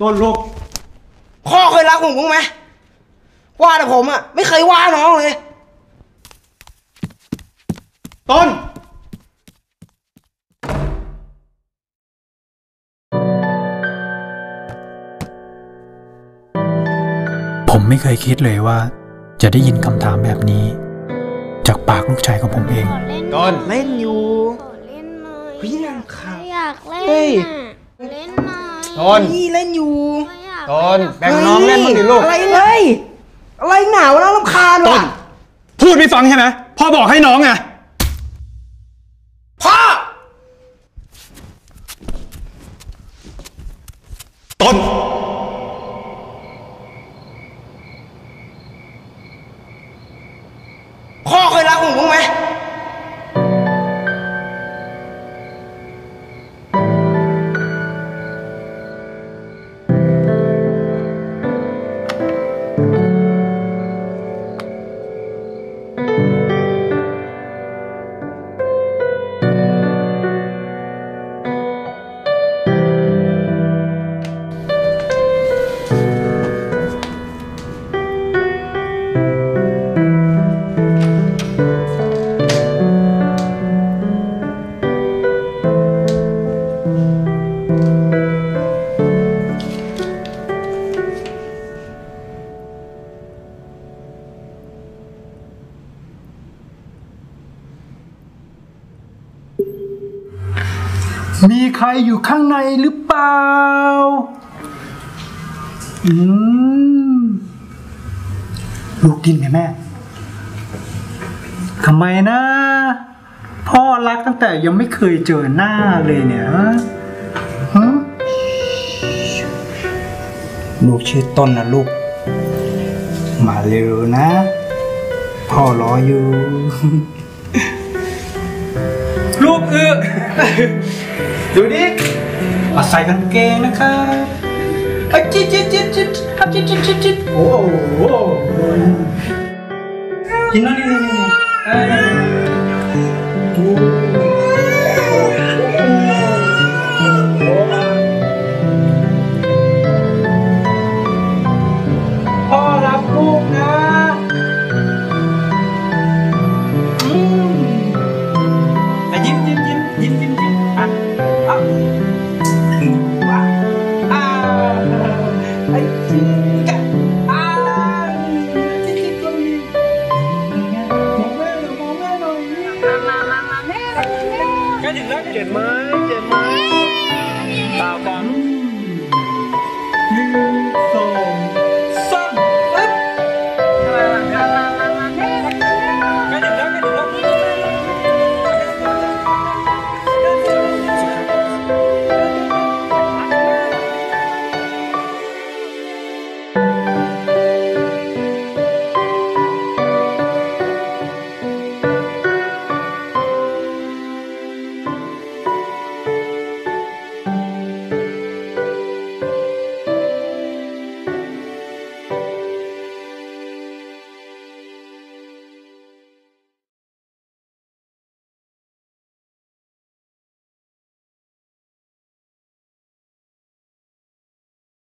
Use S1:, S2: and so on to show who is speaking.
S1: ต้นลูก
S2: พ่อเคยรักผมบ้างไหมว่าแต่ผมอะไม่เคยว่าน้องเลย
S1: ต้น
S3: ผมไม่เคยคิดเลยว่า จะได้ยินคำถามแบบนี้ จากปากลูกชายของผมเอง
S4: ขอเล่น
S1: ต้น
S2: เล่นอยู่
S4: ขอเล่นหน่อย
S2: เฮ้ยน่ารำคาญ
S4: ไม่อยากเล่น
S2: เฮ้ย
S4: น่ะเล่น หน่อย
S1: ต้น
S2: นี่เล่นอยู่
S4: ไม่อยาก
S1: ต้น
S4: เล่ะ
S1: แบ่งน้องเล่นบ้างดิลูก
S2: อะไรเลยอะไรหนาวแล้วรำคาญ
S1: ต้
S2: ว่ะ
S1: นพูดไม่ฟังใช่ไหมพ่อบอกให้น้องไง
S2: พ่อ
S1: ต้น
S2: มี
S3: ใครอยู่ข้างในหรือเปล่า อืม ลูกดิ้นไหมแม่ ทำไมนะ พ่อรักตั้งแต่ยังไม่เคยเจอหน้าเลยเนี่ยฮะฮะ
S2: ลูกชื่อต้นนะลูก
S3: มาเร็วนะ พ่อรออยู่ ลูกเอ อดูดิมาใส่กางเกงนะครับอะจิตจิตจิตจิตอะจิตจิตจิตจิตโอ้โหกินนั่นนี่นี่นี่